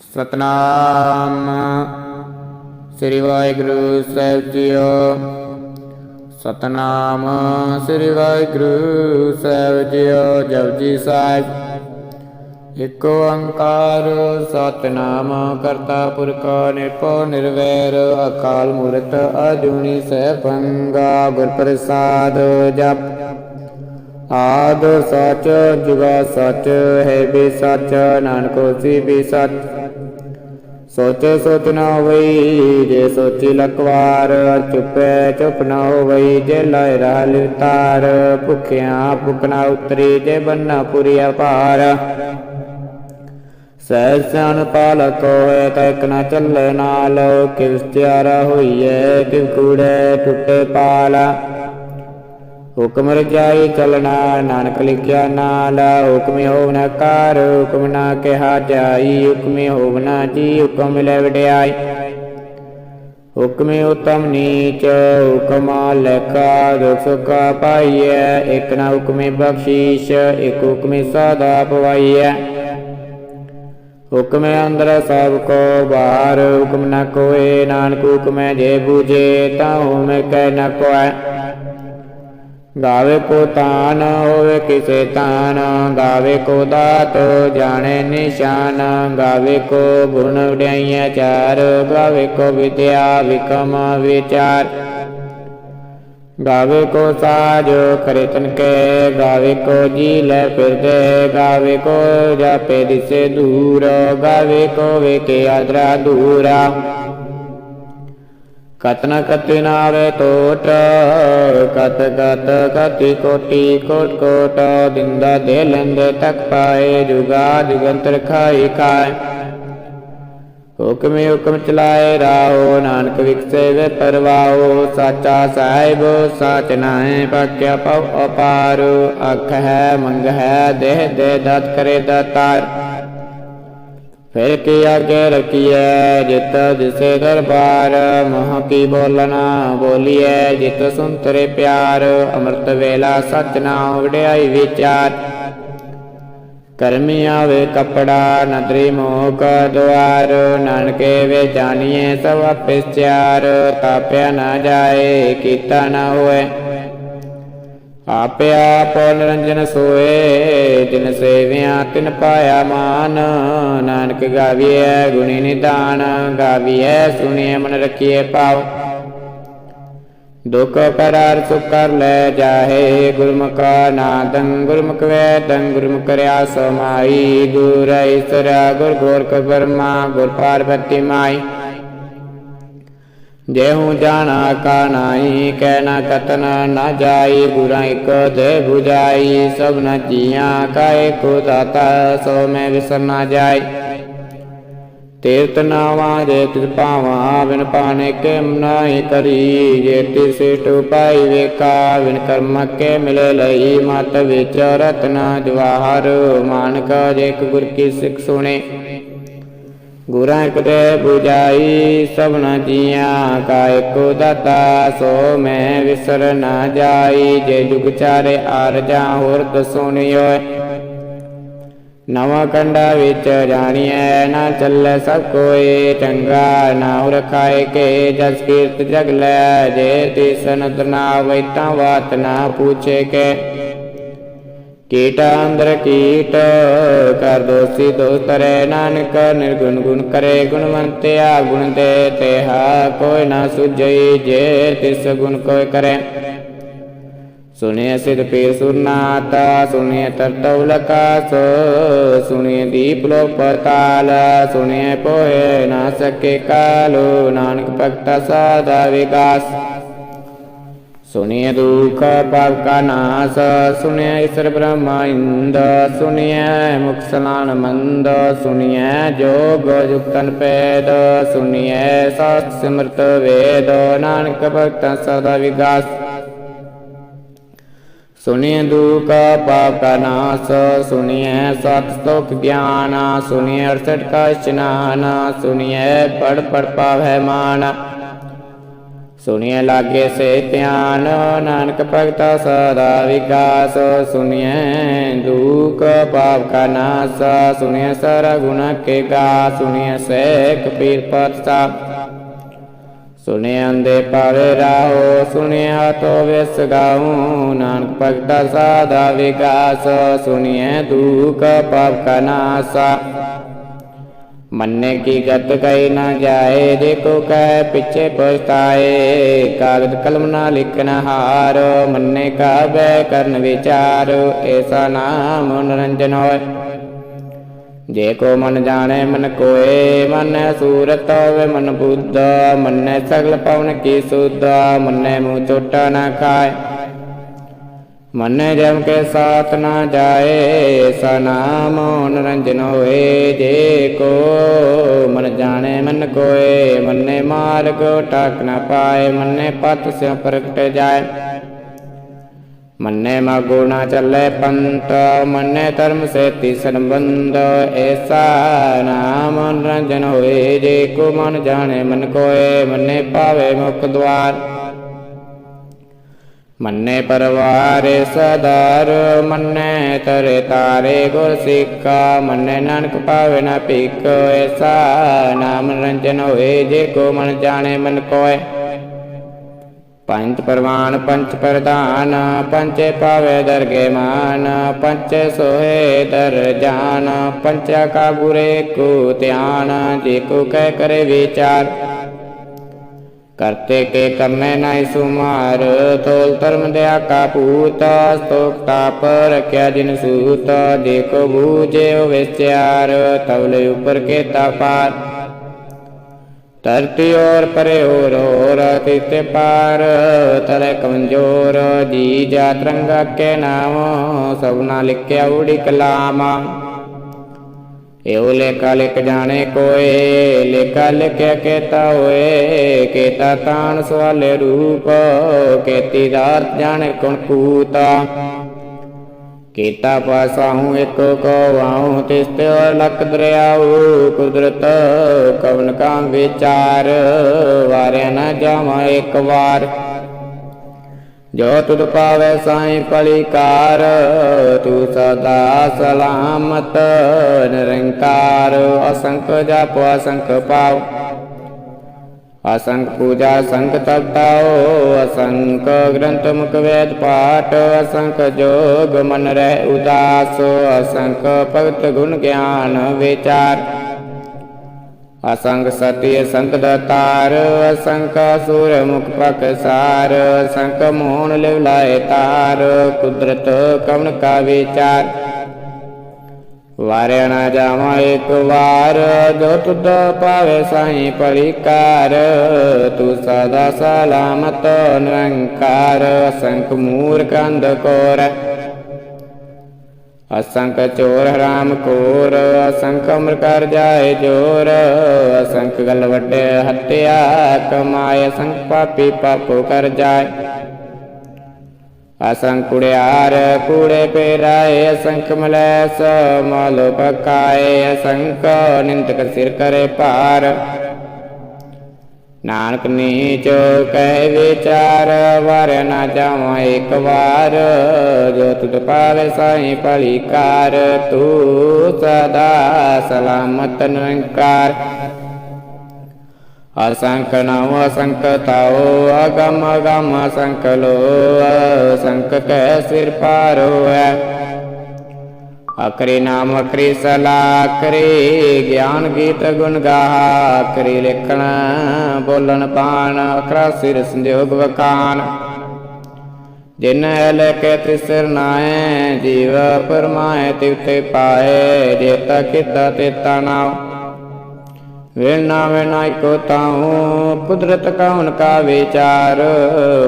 ਸਤਨਾਮ। ਸ੍ਰੀ ਵਾਹਿਗੁਰੂ ਸਾਹਿਬ ਜੀਓ, ਸਤਨਾਮ ਸ੍ਰੀ ਵਾਹਿਗੁਰੂ ਸਾਹਿਬ ਜੀਓ ਜਪਜੀ ਸਾਹਿਬ। ਇਕ ਓੰਕਾਰ ਸਤਨਾਮ ਕਰਤਾ ਪੁਰਖ ਨਿਰਭਉ ਨਿਰਵੈਰ, ਅਕਾਲ ਮੂਰਤ ਅਜੂਨੀ ਸੈਭੰਗਾ ਗੁਰ ਪ੍ਰਸਾਦ ਜਪ। ਆਦ ਸਚ, ਜੁਗਾ ਸਚ, ਹੈ ਵੀ ਸਚ, ਨਾਨਕ ਹੋਸੀ ਵੀ ਸਚ। ਸੋਚੇ ਸੋਚ ਨਾ ਹੋਈ, ਜੇ ਸੋਚੀ ਲਕਵਾਰ ਚੁੱਪੇ ਚੁੱਪ ਨਾ ਹੋਈ ਜੇ ਲਾਇ ਰਹਾ ਲਿਵਤਾਰ ਭੁਖਿਆ ਭੁਖ ਉਤਰੀ, ਜੇ ਬੰਨਾ ਪੁਰੀ ਅਪਾਰ ਸਹਿਜ ਸਿਆਨ ਪਾਲਕ ਹੋਏ ਤੈਕ ਨਾ ਚੱਲੇ ਨਾਲ ਕਿਵ ਤਿਆਰਾ ਹੋਈਐ, ਕਿਵ ਕੂੜੇ ਟੁੱਟੇ ਪਾਲਾ। ਹੁਕਮ ਰਜਾਈ ਚਲਣਾ, ਨਾਨਕ ਲਿਖਿਆ ਨਾਲ, ਹੁਕਮੀ ਹੋਵਨਾ ਕਾਰ, ਹੁਕਮ ਨਾ ਕਿਹਾ ਜਾਈ, ਹੁਕਮੀ ਹੋਵਨਾ ਜੀ, ਹੁਕਮ ਲੈ ਵਡਿਆਈ। ਹੁਕਮੇ ਉਤਮ ਨੀਚ, ਹੁਕਮਾ ਲੇਖਾ, ਦੁਖ ਸੁਖ ਪਾਈਐ, ਇਕ ਨਾ ਹੁਕਮੇ ਬਖਸ਼ੀਸ਼, ਇਕ ਹੁਕਮੇ ਸਦਾ ਪਵਾਈਐ। ਹੁਕਮੇ ਅੰਦਰ ਸਭ ਕੋ ਬਾਹਰ, ਹੁਕਮ ਨਾ ਕੋਏ, ਨਾਨਕ ਹੁਕਮੇ ਜੇ ਬੂਝੇ, ਤਾਂ ਹੁਮੇ ਕਹਿ ਨਾ ਕੋਇ ਗਾਵੇ ਕੋ ਤਾਨ, ਹੋਵੇ ਕਿਸੇ ਤਾਨ। ਗਾਵੇ ਕੋ ਦਾਤ, ਜਾਣੇ ਨਿਸ਼ਾਨ। ਗਾਵੇ ਕੋ ਗੁਣ ਵਡਿਆਈਆਂ ਚਾਰ। ਗਾਵੇ ਕੋ ਵਿਦਿਆ ਵਿਕਮ ਵਿਚਾਰ। ਗਾਵੇ ਕੋ ਸਾਜ ਕਰੇ ਤਨ ਕੇ ਗਾਵੇ ਕੋ ਜੀ ਲੈ ਫਿਰਦੇ। ਗਾਵੇ ਕੋ ਜਾਪੇ ਦਿਸੇ ਦੂਰ। ਗਾਵੇ ਕੋ ਵੇਕੇ ਆਦਰਾ ਦੂਰਾ। ਕਤਨ ਕਤਿ ਨਾਵੇ ਟੋਟ ਕਤ ਕਤ ਕਤੀ ਕੋਟੀ ਕੋਟ ਕੋਟ ਦਿੰਦਾ ਦੇ ਲੈਂਦੇ ਤੱਕ ਪਾਏ, ਜੁਗਾ ਦਿਗੰਤਰ ਖਾਈ ਖਾਏ। ਹੁਕਮੇ ਹੁਕਮ ਚਲਾਏ ਰਾਹੋ, ਨਾਨਕ ਵਿਕਸੇ ਵੇ ਪਰਵਾਹੋ, ਸਾਚਾ ਸਾਹਿਬ, ਸਾਚ ਨਾਏ ਪਾਕਿਆ ਪਉ ਅਪਾਰ। ਅਖ ਹੈ, ਮੰਗ ਹੈ, ਦੇਹ ਦੇ ਦਤ ਕਰੇ ਦਾਤਾਰ। ਫਿਰ ਕੀ ਆਗੇ ਰਖੀਐ? ਜਿਤ ਦਿਸੇ ਦਰਬਾਰ ਮੋਹ ਕੀ ਬੋਲਣਾ? ਬੋਲੀਐ, ਜਿਤ ਸੁੰਤਰੇ ਪਿਆਰ, ਅੰਮ੍ਰਿਤ ਵੇਲਾ ਸਚ ਨਾਮ ਵਡਿਆਈ ਵਿਚਾਰ। ਕਰਮੀ ਆਵੇ ਕਪੜਾ, ਨਦਰੀ ਮੋਕ ਦੁਆਰ। ਨਾਨਕੇ ਵੇ ਜਾਣੀਏ ਸਭ ਆਪੇ ਚਾਰ ਤਾਪਿਆ ਨਾ ਜਾਏ, ਕੀਤਾ ਨਾ ਹੋਏ। ਆਪਿਆ ਆਪ ਨਿਰੰਜਨ ਸੋਏ ਜਿਨ ਸੇਵਿਆ ਤਿਨ ਪਾਇਆ ਮਾਨ। ਨਾਨਕ ਗਾਵੀਐ ਗੁਣੀ ਨਿਦਾਨ, ਗਾਵੀਐ ਸੁਣੀਏ ਮਨ ਰਖੀਏ ਪਾਉ ਦੁਖ ਕਰਾਰ ਸੁਖ ਕਰ ਲੈ ਜਾਹੇ, ਗੁਰਮੁਖ ਨਾਦੰ ਗੁਰਮੁਖ ਵੇਦੰ, ਗੁਰਮੁਖ ਕਰਿਆ ਸਮਾਈ। ਦੂਰ ਈਸਰਾ ਗੁਰ ਗੋਰਖ ਬਰਮਾ, ਗੁਰ ਪਾਰਵਤੀ ਮਾਈ। ਦੇਹੂ ਜਾਣਾ ਕਾ ਨਾਹੀ, ਕਹਿ ਨਾ ਕਤਨ ਨਾ ਜਾਈ, ਗੁਰਾਂ ਇਕ ਦੇ 부ਜਾਈ ਸਭ ਨ ਜੀਆਂ ਕਾਏ ਕੋ ਦਾਤਾ, ਸੋ ਮੈਂ ਵਿਸਰ ਨਾ ਜਾਈ। ਤੀਰਤ ਨਾਵਾ ਜੇ ਤਿਸ ਬਿਨ ਪਾਣੇ ਕੇ ਮਨਾਈ ਕਰੀ, ਜੇ ਤਿਸ ਸਿਟ ਉਪਾਈ ਵੇਖਾ, ਬਿਨ ਕਰਮ ਕੇ ਮਿਲੇ ਲਈ, ਮਤ ਵਿਚ ਰਤਨਾ ਜਵਾਹਰ, ਮਾਨਕ ਜੇ ਇੱਕ ਗੁਰ ਕੀ ਸਿੱਖ ਸੁਣੇ। ਗੁਰਾਂ ਇੱਕ 부ਜਾਈ ਸਭਨਾ ਜੀਆਂ ਕਾ ਇੱਕੋ ਦਾਤਾ, ਸੋ ਮੈਂ ਵਿਸਰ ਨਾ ਜਾਈ। ਜੇ ਜੁਗ ਚਾਰੇ ਆਰਜਾ, ਹੋਰ ਦਸੋਨਿਓ ਨਵਾਂ ਕੰਡਾ ਵਿੱਚ ਜਾਣੀਐ, ਨਾ ਚੱਲੇ ਸਭ ਕੋਈ। ਚੰਗਾ ਨਾ ਰਖਾਏ ਕੇ, ਜਸ ਕੀਰਤ ਜਗ ਲੈ। ਜੇ ਤਿਸਨ ਤਨਾ ਵੈਤਾ ਬਾਤ ਨਾ ਪੁੱਛੇ ਕੇ। ਕੀਟ ਅੰਦਰ ਕੀਟ ਕਰ ਦੋਸੀ ਦੋਸਤਰੇ ਨਾਨਕ, ਨਿਰਗੁਣ ਗੁਣ ਕਰੇ ਗੁਣਵੰਤਿਆ, ਗੁਣ ਦੇ ਤੇਹਾ ਕੋਈ ਨਾ ਸੁਝਈ ਜੇ ਤਿਸ ਗੁਣ ਕੋਈ ਕਰੇ। ਸੁਨੇ ਸਿਧ ਪੀਰ ਸੁਰਨਾਤਾ ਸੁਨੇ ਤਰਤਉ ਲਕਾਸ ਸੁਨੇ ਦੀਪ ਲੋ ਪਤਾਲ ਸੁਨੇ ਪੋਏ ਨਾ ਸਕੇ ਕਾਲੋ, ਨਾਨਕ ਭਗਤਾ ਸਾਦਾ ਵਿਕਾਸ। ਸੁਣਿਐ ਦੁਖ ਪਾਪ ਕਾ ਨਾਸ, ਸੁਣਿਐ ਈਸ਼ਰ ਬ੍ਰਹਮਾ ਇੰਦ, ਸੁਣਿਐ ਮੁਖ ਸਲਾਨ ਮੰਦ, ਸੁਣਿਐ ਜੋਗ ਜੁਗਤਨ ਪੈਦ ਸੁਣਿਐ ਸਾਚ ਸਿਮਰਤ ਵੇਦ, ਨਾਨਕ ਭਗਤਾਂ ਸਦਾ ਵਿਗਾਸ। ਸੁਣਿਐ ਦੁਖ ਪਾਪ ਕਾ ਨਾਸ, ਸੁਣਿਐ ਸਤ ਸਤੋਖ ਗਿਆਨ, ਸੁਣਿਐ ਅਰਥਟ ਕਾ ਇਸ਼ਨਾਨ ਸੁਣਿਐ ਪੜ ਪੜ ਪਾਵੈ ਮਾਨਾ। ਸੁਣਿਐ ਲਾਗੇ ਸੇ ਧਿਆਨ, ਨਾਨਕ ਭਗਤਾ ਸਦਾ ਵਿਕਾਸ, ਸੁਣਿਐ ਦੁਖ ਪਾਪ ਕਾ ਨਾਸ, ਸੁਣਿਐ ਸਾਰਾ ਗੁਨਾ ਕੇ ਗਾ, ਸੁਣਿਐ ਸੇਖ ਪੀਰ ਪਤ ਸਾਹਿਬ ਸੁਣਿਐ ਅੰਦੇ ਪਾਵੇ ਰਾਹੋ ਸੁਣਿਆ ਤੋ ਵਿਸ ਗਾਉ ਨਾਨਕ ਭਗਤਾ ਸਦਾ ਵਿਕਾਸ, ਸੁਣਿਐ ਦੁਖ ਪਾਪ ਕਾ ਨਾਸ। ਮੰਨੇ ਕੀ ਗਤ ਕਈ ਨਾ ਜਾਏ, ਜੇ ਕੋ ਕਹਿ ਪਿੱਛੇ ਪਛਤਾਏ। ਕਾਗਦ ਕਲਮ ਨਾ ਲਿਖਨ ਹਾਰ, ਮੰਨੇ ਕਾਬੈ ਕਰਨ ਵਿਚਾਰ ਐਸਾ ਨਾਮ ਨਿਰੰਜਨ ਹੋਏ। ਜੇ ਕੋ ਮਨ ਜਾਣੇ ਮਨ ਕੋਏ, ਮਨ ਸੂਰਤ ਹੋਵੇ ਮਨ ਬੁੱਧ, ਮੰਨੇ ਸਗਲ ਪਵਨ ਕੀ ਸੁਧ, ਮੰਨੇ ਮੂੰਹ ਚੋਟਾ ਨਾ ਖਾਏ। ਮਨ ਜਮ ਕੇ ਸਾਥ ਨਾ ਜਾਏ, ਸਾ ਨਾਮ ਨਿਰੰਜਨ ਹੋਏ। ਜੇ ਕੋ ਮਨ ਜਾਣੇ ਮਨ ਕੋਏ, ਮੰਨੇ ਮਾਰਗ ਟਾਕ ਨਾ ਪਾਏ, ਮੰਨੇ ਪਤ ਸਿਉ ਪ੍ਰਗਟ ਜਾਏ। ਮੰਨੇ ਮਾਗੋ ਨਾ ਚੱਲੇ ਪੰਤ ਮੰਨੇ ਧਰਮ ਸੇਤੀ ਸੰਬੰਧ ਐਸਾ ਨਾਮ ਨਿਰੰਜਨ ਹੋਏ। ਜੇ ਕੋ ਮਨ ਜਾਣੇ ਮਨ ਕੋਏ, ਮੰਨੇ ਪਾਵੇ ਮੁਖ ਦਵਾਰ ਮੰਨੇ ਪਰਵਾਰ ਸਦਾਰ, ਮੰਨੇ ਤਰੇ ਤਾਰੇ ਗੁਰ ਸਿੱਖਾ, ਮੰਨੇ ਨਾਨਕ ਪਾਵੇ ਨਾ ਭੀਖ, ਐਸਾ ਨਾਮ ਨਿਰੰਜਨ ਹੋਏ, ਜੇ ਕੋ ਮਨ ਜਾਣੇ ਮਨ ਕੋਏ। ਪੰਚ ਪਰਵਾਨ ਪੰਚ ਪ੍ਰਧਾਨ ਪੰਚੇ ਪਾਵੇ ਦਰਗੇ ਮਾਨ ਪੰਚੇ ਸੋਹੇ ਦਰ ਜਾਨ ਪੰਚਾ ਕਾ ਬੁਰੇ ਕੋ ਧਿਆਨ, ਜੇ ਕੋ ਕਹਿ ਕਰੇ ਵਿਚਾਰ। ਕਰਤੇ ਕੇ ਕਰਨੇ ਨਾਇ ਸੁਮਾਰ, ਤੋਲ ਧਰਮ ਦਿਆ ਕਾ ਪੂਤ ਸਤੋਕ ਤਾਪ ਰਖਿਆ ਜਿਨ ਸੂਤ, ਦੇਖੋ ਕੋ ਬੂਝੇ ਹੋ ਵਿਚਾਰ ਤਵਲੇ ਉਪਰ ਕੇ ਤਾਪਾਰ ਧਰਤੀ ਔਰ ਪਰੇ ਔਰ ਔਰ ਤਿਤੇ ਪਾਰ ਤਰੇ ਕਮਜੋਰ ਜੀ ਜਾ ਤਰੰਗਾ ਕੇ ਨਾਮ, ਸਭਨਾ ਲਿਖਿਆ ਉੜੀ ਕਲਾਮਾ ਇਹੋ ਲੇਖਾ ਲਿਖ ਜਾਣੇ ਕੋਏ, ਲੇਖਾ ਲਿਖਿਆ ਕੇਤਾ ਹੋਏ, ਕੇਤਾ ਤਾਣ ਸਵਾਲੇ ਰੂਪ, ਕੇਤੀ ਦਾਤ ਜਾਣੇ ਕੁਣ ਕੂਤਾ। ਕੀਤਾ ਪਾਸਾਹੂ ਇੱਕ ਕੋ ਵਾਹੂ, ਤਿਸਤੇ ਔਰ ਲਖ ਦਰਿਆਉ, ਕੁਦਰਤ ਕਵਨ ਕਾ ਵਿਚਾਰ, ਵਾਰਿਆ ਨਾ ਜਾਵਾਂ ਇੱਕ ਵਾਰ। ਜੋ ਤੁਧ ਪਾਵੇ ਸਾਈ ਪਲਿਕਾਰ, ਤੂੰ ਸਦਾ ਸਲਾਮਤ, ਨਿਰੰਕਾਰ, ਅਸੰਖ ਜਪ, ਅਸੰਖ ਪਾਉ ਅਸੰਖ ਪੂਜਾ ਸੰਖ ਤਪਤਾਓ ਅਸੰਖ ਗ੍ਰੰਥ ਮੁਖ ਵੇਦ ਪਾਠ, ਅਸੰਖ ਜੋਗ ਮਨ ਰਹਿ ਉਦਾਸ, ਅਸੰਖ ਭਗਤ ਗੁਣ ਗਿਆਨ ਵਿਚਾਰ। ਅਸੰਖ ਸਤਿ ਅਸੰਖ ਦਤਾਰ, ਅਸੰਖ ਸੂਰ ਮੁਖ ਪਕਸਾਰ ਅਸੰਖ ਮੋਹਨ ਲਿਵ ਲਾਏ ਤਾਰ, ਕੁਦਰਤ ਕਵਨ ਕਾ ਵਿਚਾਰ। ਵਾਰਿਆ ਨਾ ਜਾਵਾਂ ਇੱਕ ਵਾਰ, ਜੋ ਤੁਧ ਪਾਵੇ ਸਾਈ ਪਰਿਕਾਰ, ਤੂੰ ਸਦਾ ਸਲਾਮਤ ਨਿਰੰਕਾਰ, ਅਸੰਖ ਮੂਰਖ ਅੰਧਕੋਰ ਅਸੰਖ ਚੋਰ ਹਰਾਮ ਕੋਰ, ਅਸੰਖ ਅਮਰ ਕਰ ਜਾਏ ਜੋਰ, ਅਸੰਖ ਗਲ ਵੱਡੇ ਹੱਤਿਆ ਕਮਾਏ ਅਸੰਖ ਪਾਪੀ ਪਾਪੋ ਕਰ ਜਾਏ। ਅਸੰਖ ਕੁੜਿਆਰ ਕੂੜੇ ਪੇਰਾਏ, ਅਸੰਖ ਮਲੈ ਸੋ ਮਾਲੋ ਪਕਾਏ, ਅਸੰਖ ਨਿੰਦਕ ਸਿਰ ਕਰੇ ਪਾਰ ਨਾਨਕ ਨੀਚ ਕਹਿ ਵਿਚਾਰ, ਵਰ ਨਾ ਜਾਵਾਂ ਇੱਕ ਵਾਰ। ਜੋ ਤੁਧ ਪਾਵੇ ਸਾਈ ਭਲੀ ਕਾਰ ਤੂੰ ਸਦਾ ਸਲਾਮਤ ਨਿਰੰਕਾਰ। ਅਸੰਖ ਨਵ ਅਸੰਖ ਤਾਓ ਅਗਮ ਅਗਮ ਅਸੰਖ ਲੋ ਅਸੰਖ ਕੈ ਸਿਰ ਪਾਰੋ ਹੈ ਅਕਰੇ ਨਾਮ ਅਕਰੇ ਸਲਾ, ਅਕਰੇ ਗਿਆਨ ਗੀਤ ਗੁਣ ਗਾਹਾ ਅਕਰੇ ਲਿਖਣ ਬੋਲਣ ਪਾਣ, ਅਕਰਾ ਸਿਰ ਸੰਜੋਗ ਵਕਾਨ ਜਿਨ ਲੈ ਕੇ ਤਿਸਰ ਨਾਏ ਜੀਵ ਪਰਮਾਏ ਤਿਵਤੇ ਪਾਏ ਜੇਤਾ ਕੀਤਾ ਤੇਤਾ ਨਾਉ। ਵੇਨਾ ਵੇਨਾ ਕੋ ਤਾਉ ਕੁਦਰਤ ਕਉਨ ਕਾ ਵਿਚਾਰ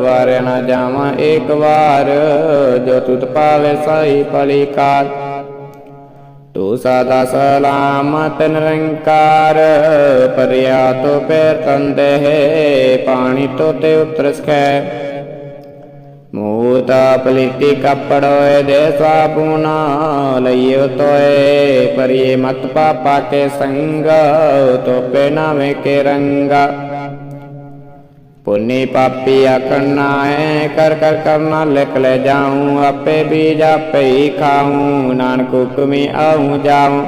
ਵਾਰ ਨਾ ਜਾਵਾਂ ਇੱਕ ਵਾਰ, ਜੋ ਤੁਤ ਪਾਵੇ ਸਾਈ ਪਲੀ ਕਾਰ। ਤੂੰ ਸਦਾ ਸਲਾਮਤ ਨਿਰੰਕਾਰ ਪਰਿਆ ਤੋ ਪੈਰ ਤੰਦੇ ਪਾਣੀ ਤੋ ਤੇ ਉਤਰ ਸਕੈ ਮੂਤਾ ਪਲੀਤੀ ਕੱਪੜੋਏ ਦੇ ਸਾਬੂਨਾ ਲਈਓ ਤੋਏ, ਪਰਿਏ ਮਤ ਪਾਪਾ ਕੇ ਸੰਗ, ਤੋਪੇ ਨਾਵੇਂ ਕੇ ਰੰਗਾ। ਪੁੰਨੀ ਪਾਪੀ ਆਖਣਾ ਹੈ ਕਰ ਕਰ ਕਰਨਾ ਲਿਖ ਲੈ ਜਾਉ, ਆਪੇ ਬੀਜ ਆਪੇ ਹੀ ਖਾਉ, ਨਾਨਕ ਹੁਕਮੀ ਆਉ ਜਾਉ।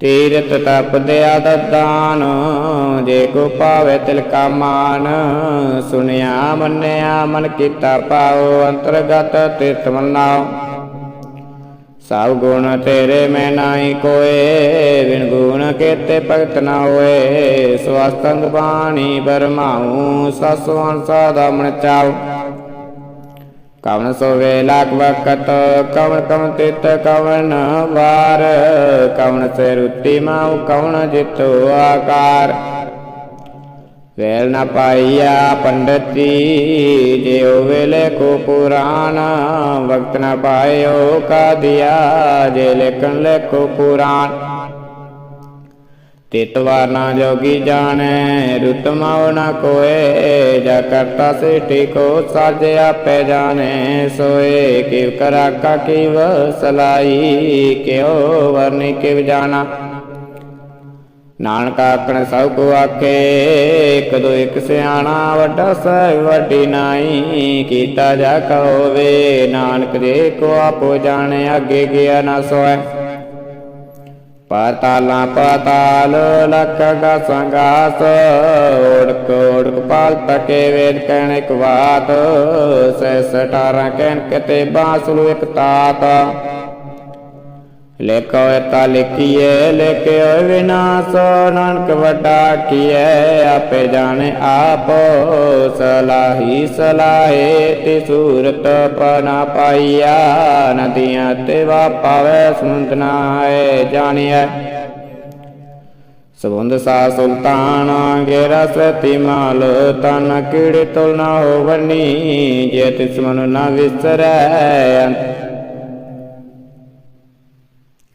ਤੀਰਤ ਤਪ ਦਿਆ ਦਦਾਨ, ਜੇ ਕੋ ਪਾਵੇ ਤਿਲ ਕਾ ਮਾਨ, ਸੁਨਿਆ ਮੰਨਿਆ ਮਨ ਕੀਤਾ ਪਾਉ ਅੰਤਰਗਤ ਤੀਰਥ ਮਨਾਓ ਸਭ ਗੁਣ ਤੇਰੇ ਮੈਂ ਨਾਹੀ ਕੋਏ, ਬਿਨ ਗੁਣ ਕੇਤੇ ਭਗਤ ਨਾ ਹੋਏ। ਸਵਸਤੰਗ ਬਾਣੀ ਬਰਮਾਉ ਸਸਵਨ ਸਾਦਾ ਮਨ ਚਾਉ। ਕਵਨ ਸੋਵੇ ਲਾਖ ਵਕਤ, ਕਵਨ ਕਵਨ ਤਿਤ ਕਵਨ ਵਾਰ। ਕਵਨ ਸੇ ਰੁੱਤੀ ਮਾਉ, ਕਵਨ ਜਿਤੋ ਆਕਾਰ। ਵੇਲ ਨ ਪਾਈਆ ਪੰਡਤੀ, ਜਿਉ ਵੇਲੇ ਕੋ ਪੁਰਾਨ ਵਕਤ ਨ ਪਾਇਓ ਕਾ ਦਿਆ ਜੇ ਲੇਖਨ ਲੇਖੋ ਪੁਰਾਨ ਤਿਤ ਵਾਰਨਾ ਜੋਗੀ ਜਾਣੈ, ਰੁਤ ਮਾਉ ਨ ਕੋਏ, ਜਾ ਕਰਤਾ ਸਿਟੀ ਕੋ ਸਾਜੇ ਆਪੇ ਜਾਣੈ, ਸੋਏ ਕਿਵ ਕਰਾ ਕਾ ਕਿਵ ਸਲਾਈ, ਕਿਉ ਵਰਨੀ ਕਿਵ ਜਾਣਾ। ਨਾਨਕ ਆਖਣ ਸਭ ਕੋ ਆਖੇ ਇੱਕ ਦੋ ਇੱਕ ਸਿਆਣਾ ਵੱਡਾ ਸਹਿ ਵੱਡੀ ਨਾਈ ਕੀਤਾ ਜਾ ਕਹੋਵੇ, ਨਾਨਕ ਦੇ ਕੋ ਆਪੋ ਜਾਣੇ ਅੱਗੇ ਗਿਆ ਨਾ ਸੋਏ ਪਾਤਾਲਾਂ ਪਾਤਾਲ, ਲਖ ਗਾ ਸੰਗਾਸ ਓੜਕ ਓੜਕ ਪਾਲ ਤਕੇ ਵੇਦ ਕਹਿਣ ਇੱਕ ਬਾਤ ਸੈ ਸਟਾਰਾਂ ਕਹਿਣ ਕਿਤੇ ਬਾਸਲੂ ਇੱਕ ਤਾਤ। ਲੇਖੋ ਤਾ ਲਿਖੀਏ, ਲਿਖਿਓ ਵਿਨਾਸ਼ ਨਾਨਕ ਵੱਡਾ ਕੀਏ, ਆਪੇ ਜਾਣੇ ਆਪ, ਸਲਾਹੀ ਸਲਾਹੇ ਤੇ ਸੂਰਤ ਪਨਾ ਪਾਈਆ, ਨਦੀਆਂ ਤੇ ਵਾਪਾਵੇ ਸਮੁੰਦ ਨਾਏ ਜਾਣੀਐ। ਸਬੰਧ ਸਾ ਸੁਲਤਾਨ ਗੇਰਾ ਸਤੀ ਮਾਲ, ਤਨ ਕੀੜੇ ਤੁਲ ਨਾ ਹੋਵਨੀ, ਜੇ ਤਿਸ ਮਨੁ ਨਾ ਵਿਸਰੈ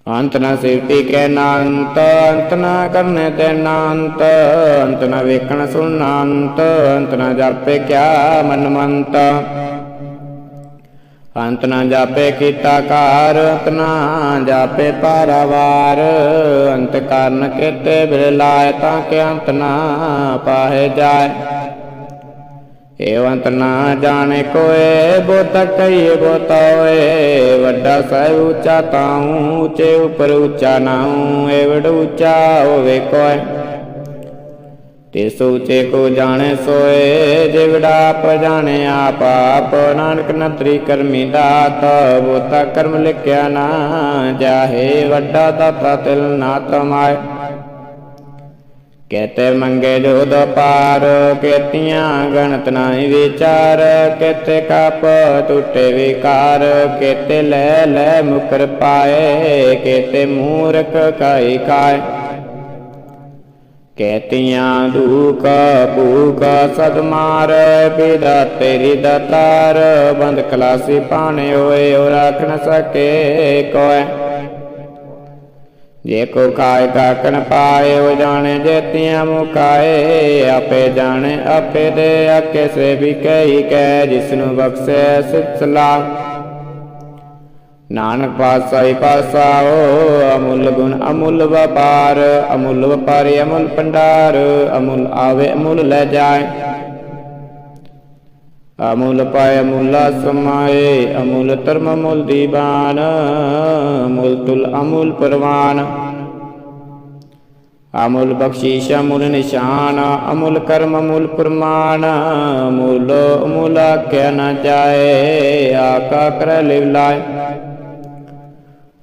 ਅੰਤ ਨਾ ਨ ਸਿਵਤੀ ਕੈ ਨਾਂਤ, ਅੰਤ ਨਾ ਕਰਨੇ ਤੇ ਨਾਂਤ, ਅੰਤ ਨਾ ਵੇਖਣ ਸੁਣਨਾ ਅੰਤ ਅੰਤ ਨ ਜਾਪੇ ਕਿਆ ਮਨ ਮੰਤ। ਅੰਤ ਨਾ ਜਾਪੇ ਕੀਤਾ ਕਾਰ, ਅੰਤ ਨ ਜਾਪੇ ਪਾਰਾਵਾਰ, ਅੰਤ ਕਰਨ ਕਿਤੇ ਬਿਰਲਾਇ ਤਾਂ ਕਿ ਅੰਤ ਨਾ ਪਾਹੇ ਜਾਏ। ਏਵੰਤ ਨਾ ਜਾਣੇ ਕੋਏ ਬੋਤ ਕਈਏ ਬੋਤ ਵੱਡਾ ਸਹਿ ਉੱਚਾ ਤਾਉ ਉੱਚੇ ਉਪਰ ਉੱਚਾ ਨਾਉ ਏਵੜ ਉੱਚਾ ਹੋਵੇ ਕੋਏ। ਤਿਸ ਉੱਚੇ ਕੋ ਜਾਣੇ ਸੋਏ, ਜਿਵੜਾ ਆਪ ਜਾਣੇ ਆਪ ਆਪ ਨਾਨਕ ਨਤਰੀ ਕਰਮੀ ਦਾਤ ਬੋਤਾ ਕਰਮ ਲਿਖਿਆ ਨਾ ਜਾਹੇ, ਵੱਡਾ ਦਾਤਾ ਤਿਲ ਨਾ ਤਮਾਏ। ਕਹਤੇ ਮੰਗੇ ਜੋ ਪਾਰ ਕੇਤੀਆਂ ਗਣਤ ਨਾਹੀ ਵਿਚਾਰ ਕੇਤੇ ਕਪ ਟੁੱਟੇ ਵਿਕਾਰ ਕੇਤੇ ਲੈ ਲੈ ਮੁਕਰ ਪਾਏ ਕੇਤੇ ਮੂਰਖ ਕਾਈ ਕਾਇ ਕਹਤੀਆਂ ਦੂਖ ਭੂਖ ਸਦਮਾਰ ਪਿਦਾ ਤੇਰੀ ਦਤਾਰ ਬੰਦ ਕਲਾਸੀ ਪਾਣੇ ਹੋਏ, ਉਹ ਰੱਖ ਨ ਸਕੇ ਕੋਏ। ਜੇ ਕੋ ਕਾਇ ਕਾਕਣ ਪਾਏ, ਉਹ ਜਾਣੇ ਜੇਤੀਆਂ ਮੁਕਾਏ ਆਪੇ ਜਾਣੇ, ਆਪੇ ਦੇ ਆਕੇ ਸੇ ਵੀ ਕਹੀ ਕੈ ਜਿਸ ਨੂੰ ਬਖਸ਼ੇ ਸਿਤ ਨਾਨਕ ਪਾਸਾਈ ਪਾਸਾਓ ਅਮੁੱਲ ਗੁਣ ਅਮੁੱਲ ਵਪਾਰ। ਅਮੁੱਲ ਵਪਾਰੀ, ਅਮੁੱਲ ਭੰਡਾਰ। ਅਮੁੱਲ ਆਵੇ, ਅਮੁੱਲ ਲੈ ਜਾਏ। ਅਮੁੱਲ ਪਾਇ ਅਮੁੱਲਾ ਸਮਾਏ ਅਮੁੱਲ ਧਰਮ, ਅਮੁੱਲ ਦੀਵਾਨ, ਅਮੁੱਲ ਤੁਲ, ਅਮੁੱਲ ਪਰਵਾਨ। ਅਮੁੱਲ ਬਖਸ਼ੀਸ਼, ਅਮੁੱਲ ਨਿਸ਼ਾਨ, ਅਮੁੱਲ ਕਰਮ, ਅਮੁੱਲ ਪ੍ਰਮਾਣ ਅਮੁੱਲ ਅਮੁੱਲ ਆਖਿਆ ਨਾ ਜਾਏ ਆਕਾ ਕਰ ਲਿਵ ਲਾਏ।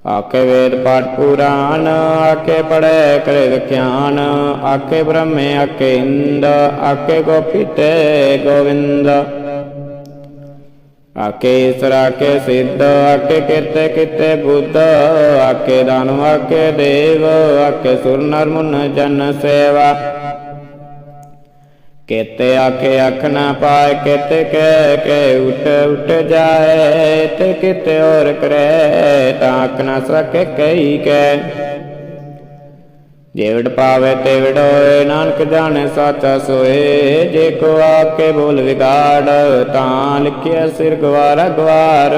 ਆਕੇ ਵੇਦ ਪਾਠ ਪੁਰਾਨ ਆਕੇ ਪੜੈ ਕਰੇ ਵਿਖਿਆਨ ਆਕੇ ਬ੍ਰਹਮੇ ਆਕੇ ਇੰਦ ਆਕੇ ਗੋਪੀਤੇ ਗੋਵਿੰਦ। ਆਕੇ ਈਸਰ ਆਕੇ ਸਿੱਧ ਆਕੇ ਕਿਤੇ ਕਿਤੇ ਬੁੱਧ ਆਕੇ ਦਾਨਵ ਆਕੇ ਦੇਵ ਆਕੇ ਸੁਰ ਨਰ ਮੁਨ ਜਨ ਸੇਵਾ। ਕੇਤੇ ਆਖੇ ਅੱਖ ਨਾ ਪਾਏ, ਕੇਤੇ ਕਹਿ ਕੇ ਉਠ ਉਠ ਜਾਏ, ਤੇ ਕਿਤੇ ਔਰ ਕਰੇ, ਤਾਂ ਅੱਖ ਨਾ ਸਕੇ ਕਈ ਕੈ ਜੇਵੜ ਪਾਵੇ ਤੇ ਵਿੜੋਏ ਨਾਨਕ ਜਾਣੇ ਸਾਚਾ ਸੋਏ। ਜੇ ਕੋ ਆਕੇ ਬੋਲ ਵਿਗਾੜ, ਤਾਂ ਲਿਖਿਆ ਸਿਰ ਗਵਾਰਾ ਗਵਾਰ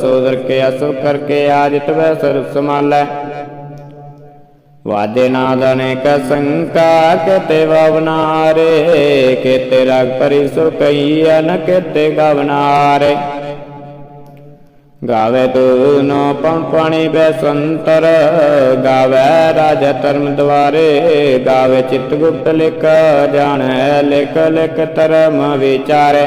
ਸੋ ਦਰ ਕੇ ਅਸੋ ਕਰਕੇ ਆਜ ਤਵੈ ਸਰਬ ਸਮਾਲੈ ਵਾਜੇ ਨਾਦ ਅਨੇਕ ਸੰਕਾ, ਕਿਤੇ ਵਵਨਾਰੇ ਕਿਤੇ ਰਗ ਪਰਿ ਸੋ ਕਈ ਅਨ ਕਿਤੇ ਗਵਨਾਰੇ ਗਾਵੇ ਤੂ ਨੋ ਪਉ ਪਾਣੀ ਬੈਸੰਤਰ ਗਾਵੇ ਰਾਜ ਧਰਮ ਦਵਾਰੇ ਗਾਵੇ ਚਿਤ ਗੁਪਤ ਲਿਖ, ਜਾਣੈ ਲਿਖ ਲਿਖ ਧਰਮ ਵਿਚਾਰੇ।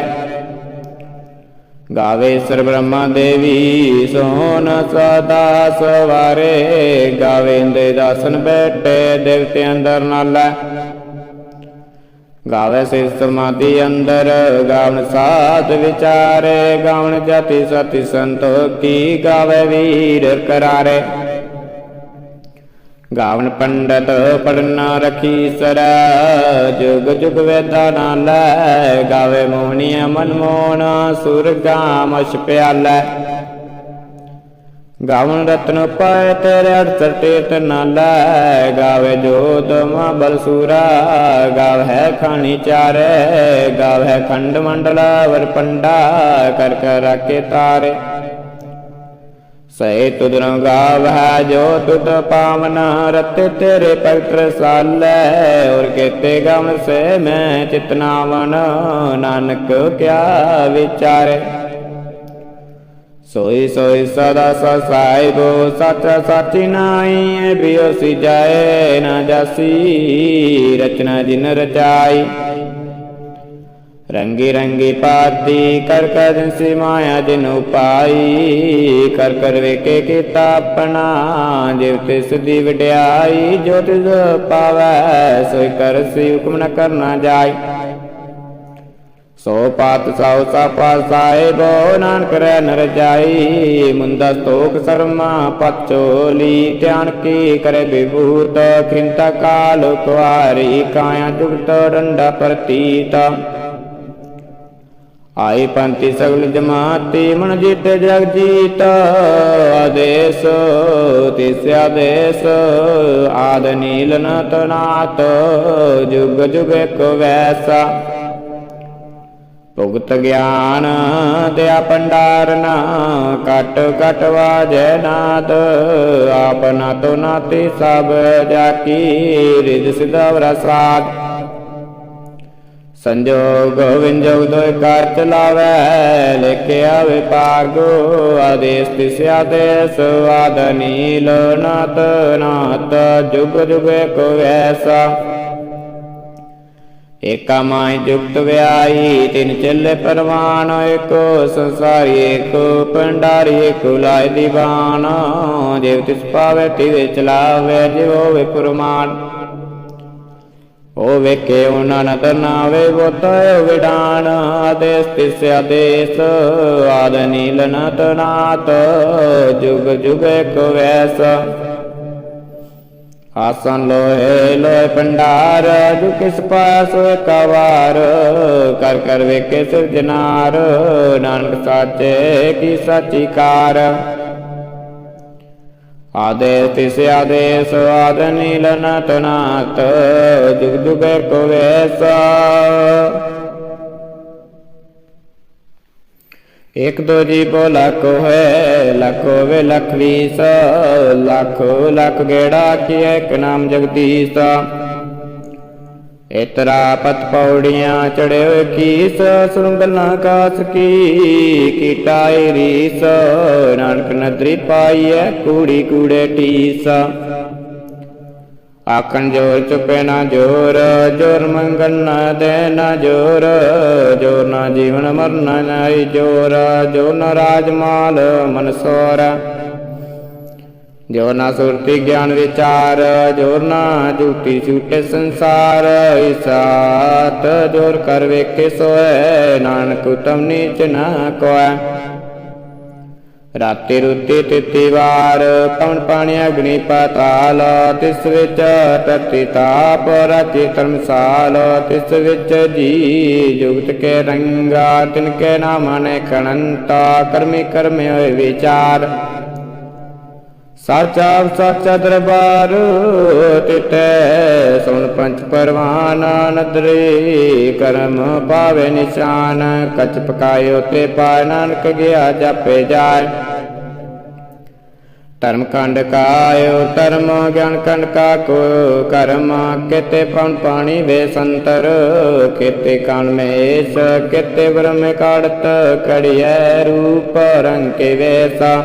ਗਾਵੇ ਸਰ ਬ੍ਰਹਮਾ ਦੇਵੀ, ਸੋਨ ਸਦਾ ਸਵਾਰੇ, ਗਾਵੇ ਦੇ ਦਾਸਨ ਬੈਠੇ ਦੇਵਤੇ ਅੰਦਰ ਨਾਲੇ। ਗਾਵੇ ਸੇ ਸਮਾਧੀ ਅੰਦਰ ਗਾਵਨ ਸਾਧ ਵਿਚਾਰੇ ਗਾਵਨ ਜਤੀ ਸਤੀ ਸੰਤੋਖੀ, ਗਾਵੇ ਵੀਰ ਕਰਾਰੇ। ਗਾਵਨ ਪੰਡਤ ਪੜਨਾ ਰਖੀ ਸਰਾ, ਜੁਗ ਜੁਗ ਵੇਦਾ ਲੈ, ਗਾਵੇ ਮੋਹਣੀਆ ਮਨਮੋਹਨ ਸੁਰਗਾ ਮਛ ਪਿਆਲੇ। ਗਾਵਨ ਰਤਨ ਪਾਇ ਤੇਰੇ ਅੜਸਰ ਟੇਟ ਨਾਲੇ ਗਾਵੇ ਜੋਤ ਮਾ ਬਲਸੂਰਾ ਗਾਵੇ ਖਾਣੀ ਚਾਰੇ। ਗਾਵੇ ਖੰਡ ਮੰਡਲਾ ਵਰ ਪੰਡਾ, ਕਰ ਕਰ ਰਾਕੇ ਤਾਰੇ। ਸਹਿ ਤੁਧ ਗਾਵੈ ਜੋ ਤੁਧ ਪਾਵਨ, ਰਤੇ ਤੇਰੇ ਭਗਤ ਰਸਾਲੇ ਔਰ ਕੇਤੇ ਗਮ ਸੇ ਮੈਂ ਚਿਤਨਾਵਨ ਨਾਨਕ ਕਿਆ ਵਿਚਾਰੇ। ਸੋਈ ਸੋਈ ਸਦਾ ਸਸਾਇਬੋ, ਸੱਚ ਸਾਚੀ ਨਾਈ ਬਿਓ ਸੀ ਜਾਏ ਨਾ ਜਾਸੀ, ਰਚਨਾ ਜਿਨ ਰਚਾਈ। ਰੰਗੀ ਰੰਗੀ ਪਾਤੀ, ਕਰ ਕਰ ਜਿਨਸੀ ਮਾਇਆ ਜਿਨ ਉਪਾਈ, ਕਰ ਕਰ ਵੇਕੇ ਕੀਤਾ ਆਪਣਾ ਜਿਵ ਤਿਸ ਦੀ ਵਡਿਆਈ, ਜੋ ਤਿਸ ਪਾਵੈ, ਸੋਈ ਕਰ ਸੀ ਹੁਕਮ ਨ ਕਰਨਾ ਜਾਈ। ਸੋ ਪਾਤ ਸੌ ਸਾਪਾ ਸਾਹਿਬੋ, ਨਾਨਕ ਰਹਿ ਨਰ ਜਾਈ। ਮੁੰਦਾ ਸਤੋਖ ਸਰਮਾ ਪਚੋਲੀ ਧਿਆਨ ਕੀ ਕਰੇ ਵਿਭੂਤ, ਖਿੰਤਾ ਕਾਲ ਕੁਆਰੀ, ਕਾਇਆ ਜੁਗਤ ਡੰਡਾ ਪ੍ਰਤੀਤ। ਆਈ ਪੰਤੀ ਸਗਲ ਜਮਾਤੀ, ਮਨ ਜੀਤ ਜਗ ਜੀਤ। ਆਦੇਸ, ਤਿਸ ਆਦੇਸ, ਆਦ ਨੀਲ ਨਤ ਨਾਤ, ਜੁਗ ਜੁਗ ਇੱਕ ਵੈਸਾ। ਭੁਗਤ ਗਿਆਨ ਦਿਆ ਨਾ ਕਟ ਕਟ ਵਾਜੈ ਨਾਦ। ਆਪ ਨਾ ਤੋ ਨਾਤੀ ਸਭ ਜਾ ਕੀ ਰਿਦ ਸਿਧਾਵਰਾ ਸਾਧ। ਸੰਜੋਗ ਵਿੰਜੋਗ ਦੋਇ ਕਰ ਚਲਾਵੈ ਲਿਖਿਆ ਆਵੇ ਆਦੇਸ ਤਿਸ ਆਦੇਸ ਆਦ ਨੀਲ ਨਾਤ ਨਾਤ ਜੁਗ ਜੁਗ ਕੋ ਐਸਾ ਏਕਾ ਮਾਈ ਜੁਗਤ ਵਿਆਈ ਤਿਨ ਚੱਲੇ ਪਰਵਾਨ ਏਕੋ ਸੰਸਾਰੀ ਏਕੋ ਪੰਡਾਰੀ ਏਕੋ ਲਾਇ ਦੀਵਾਨ। ਜਿਵ ਤਿਸ ਪਾਵੇ, ਤਿਵੇ ਚਲਾਵੇ ਜਿਵ ਹੋਵੇ ਪੁਰਮਾਨ। ਓ ਵੇਖੇ ਉਹਨਾਂ ਨ ਤਰਨਾਵੇ ਬੋਤੈ ਵਿਡਾਨ। ਆਦੇਸ ਤਿਸ ਆਦੇਸ, ਆਦ ਨੀਲ ਨਤ ਨਾਤ। ਜੁਗ ਜੁਗ ਕੋ ਵੈਸਾ। ਆਸਨ ਲੋਹੇ, ਲੋਹ ਪੰਡਾਰ ਜੁ ਕਿਸ ਪਾਸ ਕਵਾਰ ਕਰ ਕਰ ਵੇਖੇ ਸਿਰਜਨਾਰ ਨਾਨਕ ਸਾਚੇ ਕੀ ਸਾਚੀ ਕਾਰ। ਆਦੇਸ ਤਿਸ ਆਦੇਸ, ਆਦ ਨੀਲ ਨਤ ਨਾਤ ਜੁਗ ਜੁਗ ਕੋ ਵੈਸਾ। ਇਕ ਦੋ ਜੀ ਬੋ ਲੱਖ ਹੈ ਲੱਖ ਹੋਵੇ ਲੱਖ ਵੀਸ, ਲੱਖ ਲੱਖ ਗੇੜਾ ਕੀ ਇੱਕ ਨਾਮ ਜਗਦੀਸ਼ ਇਤਰਾ ਪਤ ਪੌੜੀਆਂ ਚੜੇ ਹੋਏ ਕੀਸ ਸੁਣ ਗੱਲਾਂ ਕਾਸ ਕੀ ਕੀਟਾਈ ਰੀਸ। ਨਾਨਕ ਨਦਰੀ ਪਾਈਐ, ਕੂੜੀ ਕੂੜੇ ਟੀਸਾ। ਆਖਣ ਜੋਰ ਚੁਪੇ ਨਾ ਜੋਰ ਜੋਰ ਮੰਗਣ ਨਾ ਦੇ ਨਾ ਜੋਰ ਜੋਰ ਨਾ ਜੀਵਨ ਮਰਨ ਨਾਈ ਜੋਰ ਜੋ ਨ ਰਾਜ ਮਾਲ ਮਨ ਸੋਰ। ਜੋ ਨਾ ਸੁਰਤੀ ਗਿਆਨ ਵਿਚਾਰ, ਜੋਰ ਨਾ ਝੂਠੀ ਝੂਠੇ ਸੰਸਾਰ। ਇਸਾਤ ਜੋਰ ਕਰ ਵੇਖੇ ਸੋਏ, ਨਾਨਕ ਉਤਮ ਨੀਚ ਨਾ ਕੋਇ ਰਾਤੀ ਰੁੱਤੀ ਤਿੱਤੀ ਵਾਰ ਪਵਨ ਪਾਣੀ ਅਗਨੀ ਪਾਤਾਲ, ਤਿਸ ਵਿੱਚ ਧਰਤੀ ਤਾਪ ਰਾਤੀ ਧਰਮਸਾਲ, ਤਿਸ ਵਿੱਚ ਜੀ ਜੁਗਤ ਕੇ ਰੰਗਾ, ਤਿਨ ਕੇ ਨਾਮ ਨੇ ਖਣੰਤਾ, ਕਰਮੀ ਕਰਮੇ ਹੋਏ ਵਿਚਾਰ। ਸਚ ਸਾਚਾ ਸਚ ਦਰਬਾਰ ਤਿਤੈ ਸੁਣ ਪੰਚ ਪਰਵਾਨ ਨਦਰੇ ਕਰਮ ਪਾਵੇ ਨਿਸ਼ਾਨ ਕਚ ਪਕਾਇਓ ਤੇ ਪਾਇ ਨਾਨਕ ਗਿਆ ਜਾਪੇ ਜਾਏ। ਧਰਮ ਖੰਡ ਕਾਇਓ, ਧਰਮ ਗਿਆਨ ਕੰਡ ਕਾ ਕੋ ਕਰਮ ਕਿਤੇ ਪਉਣ ਪਾਣੀ ਵੇ ਸੰਤਰ, ਕਿਤੇ ਕਣ ਮੇਸ, ਕਿਤੇ ਬ੍ਰਹਮ ਕਾੜਤ, ਕੜਿਐ ਰੂਪ ਰੰਗ ਕੇ ਵੇਸਾ।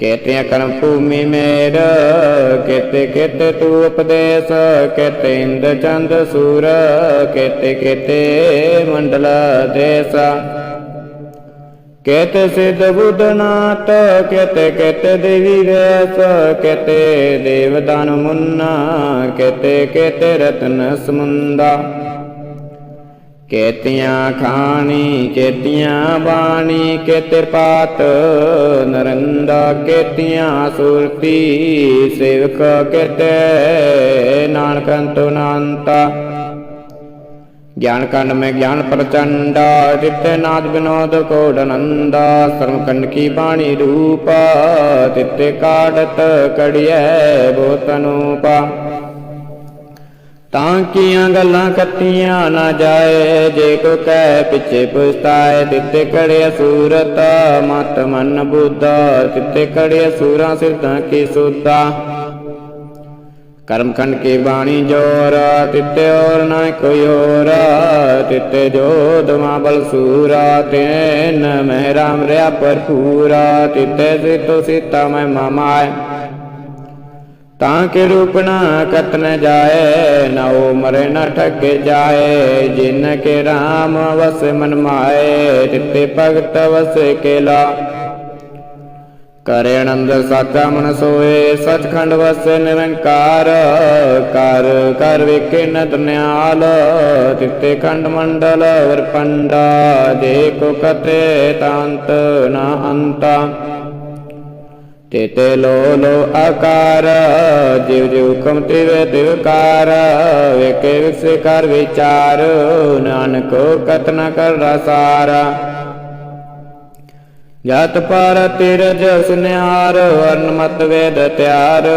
ਕੇਤੇ ਕਰਮ ਭੂਮੀ ਮੇਰ, ਕੇਤੇ ਕੇਤੇ ਤੂ ਉਪਦੇਸ, ਕੇਤੇ ਇੰਦ ਚੰਦ ਸੂਰ, ਕੇਤੇ ਕੇਤੇ ਮੰਡਲ ਦੇਸ। ਕੇਤੇ ਸਿਧ ਬੁੱਧਨਾਥ ਕੇਤੇ ਕੇਤੇ ਦੇਵੀ ਵੇਸ, ਕੇਤੇ ਦੇਵਦਾਨ ਮੁੰਨਾ, ਕੇਤੇ ਕੇਤੇ ਰਤਨ ਸਮੁੰਦਾ। ਕੇਤੀਆਂ ਖਾਣੀ, ਕੇਤੀਆਂ ਬਾਣੀ ਕੇਤੇ ਪਾਤ ਨਰੰਦਾ ਕੇਤੀਆਂ ਸੁਰਤੀ, ਸੇਵਕ ਕੇਤੇ ਨਾਨਕ ਅੰਤੁ ਨਾਨਤਾ। ਗਿਆਨ ਕੰਡ ਮੈਂ ਗਿਆਨ ਪ੍ਰਚੰਡਾ ਤਿਤੇ ਨਾਦ ਬਿਨੋਦ ਕੋਡ ਅਨੰਦਾ ਸਰਮ ਕੰਡ ਕੀ ਬਾਣੀ ਰੂਪਾ, ਤਿਤੇ ਕਾੜਤ ਕੜਿਐ ਬੋਤ ਤਾਂ ਕੀਆਂ ਗੱਲਾਂ ਕੱਤੀਆਂ ਨਾ ਜਾਏ? ਜੇ ਕੋ ਕਹਿ ਪਿੱਛੇ ਪੁਸਤਾਏ ਤਿੱਤੇ ਕੜਿਆ ਸੂਰਤ ਮਤ ਮਨ ਬੁੱਧਾ। ਤਿੱਤੇ ਕੜਿਆ ਸੂਰਾਂ ਸਿਰਦਾਂ ਕੀ ਸੁਦਾ ਕਰਮ ਕੀ ਬਾਣੀ ਜੋਰ ਤਿੱਤੇ ਔਰ ਨਾ ਕੋਈ ਹੋਰ। ਤਿੱਤੇ ਜੋਧ ਮਾ ਬਲ ਸੂਰਾ, ਤੈਨ ਮਹਿ ਰਾਮ ਰਿਆ ਭਰਪੂਰਾ। ਤਿੱਤੇ ਸਿਤੋ ਸੀਤਾ ਮੈਂ ਮਾਮਾਏ ਤਾਂ ਕਿ ਰੂਪ ਨਾ ਕਤ ਨ ਜਾਏ, ਨਾ ਉਹ ਮਰੇ ਨਾ ਠੱਗ ਜਾਏ, ਜਿਨ ਕੇ RAM ਵਸ ਮਨ ਮਾਏ ਤਿੱਤੇ ਭਗਤ ਵਸ ਕੇਲਾ। ਕਰੇ ਆਨੰਦ ਸਾਚਾ ਮਨ ਸੋਏ, ਸਚਖੰਡ ਵਸ ਨਿਰੰਕਾਰ। ਕਰ ਕਰ ਵੇਖੇ ਨਤ ਨਿਆਲ ਖੰਡ ਮੰਡਲ ਵਰ ਪੰਡਾ ਜੇ ਕੋ ਕਤੇ ਤਾਂਤ ਨਾ ਅੰਤਾ। ਤਿਤ ਲੋ ਲੋ ਆਕਾਰ ਜਿਵ ਜਿਵ ਹੁਕਮ ਤਿਵੇ ਤਿਵ ਕਾਰ ਵੇਕੇ ਵਿਕਸੇ ਕਰ ਵਿਚਾਰ, ਨਾਨਕ ਕਤ ਨ ਕਰ ਰਸਾਰਾ ਜਤ ਪਰ ਤਿਰਜ ਸੁਨਿਆਰ ਵਰਨ ਮਤ ਵੇਦ ਤਿਆਰ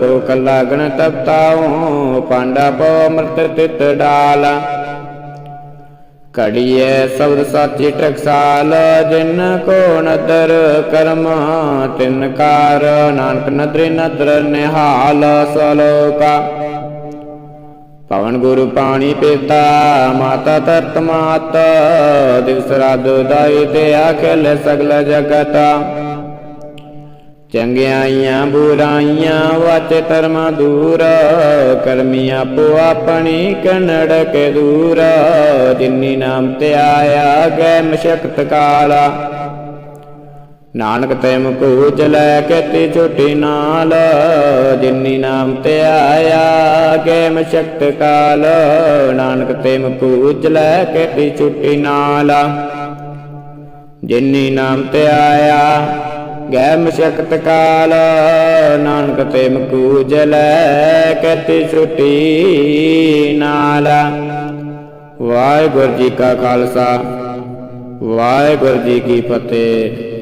ਕੋ ਕਲਾ ਗਣ ਤਪਤਾਉ ਪਾਂਡਾ ਪੋ ਅੰਮ੍ਰਿਤ ਤਿਤ ਡਾਲਾ। ਕੜੀਏ ਸ਼ਬਦ ਸਾਚੀ ਟਕਸਾਲ, ਜਿਨ ਕੋ ਨਦਰ ਕਰਮ, ਤਿਨ ਕਾਰ, ਨਾਨਕ ਨਦਰੀ ਨਦਰ ਨਿਹਾਲ ਸਲੋਕਾ। ਪਵਨ ਗੁਰੂ ਪਾਣੀ ਪੀਤਾ, ਮਾਤਾ ਤਤ ਮਾਤ, ਦਿਵਸ ਰਾਤ ਦਾਈ ਤੇ ਆਖਲ ਸਗਲ ਜਗਤਾ। ਚੰਗਿਆਈਆਂ ਬੁਰਾਈਆਂ, ਵਾਚੇ ਧਰਮਾ ਦੂਰ। ਕਰਮੀ ਆਪੋ ਆਪਣੀ ਕਨੜ ਕੇ ਦੂਰ। ਜਿਨੀ ਨਾਮ ਤੇ ਆਇਆ, ਗੈ ਮਸ਼ਕਤ ਕਾਲਾ। ਨਾਨਕ ਤੇ ਮੁਕੂਚ ਲੈ ਕੇ ਤੀ ਨਾਲ। ਜਿਨੀ ਨਾਮ ਤੇ ਆਇਆ, ਗੈ ਮਸ਼ਕਤ ਕਾਲ। ਨਾਨਕ ਤੇ ਮੁਕੂਚ ਲੈ ਕੇ ਤੀ ਨਾਲ। ਜਿਨੀ ਨਾਮ ਤੇ ਆਇਆ ਗੈ ਮਸ਼ਕਤ ਕਾਲ, ਨਾਨਕ ਤੇ ਮਕੂਜ ਲੈ ਕਤੀ ਛੁੱਟੀ ਨਾਲ। ਵਾਹਿਗੁਰੂ ਜੀ ਕਾ ਖਾਲਸਾ, ਵਾਹਿਗੁਰੂ ਜੀ ਕੀ ਫਤਿਹ।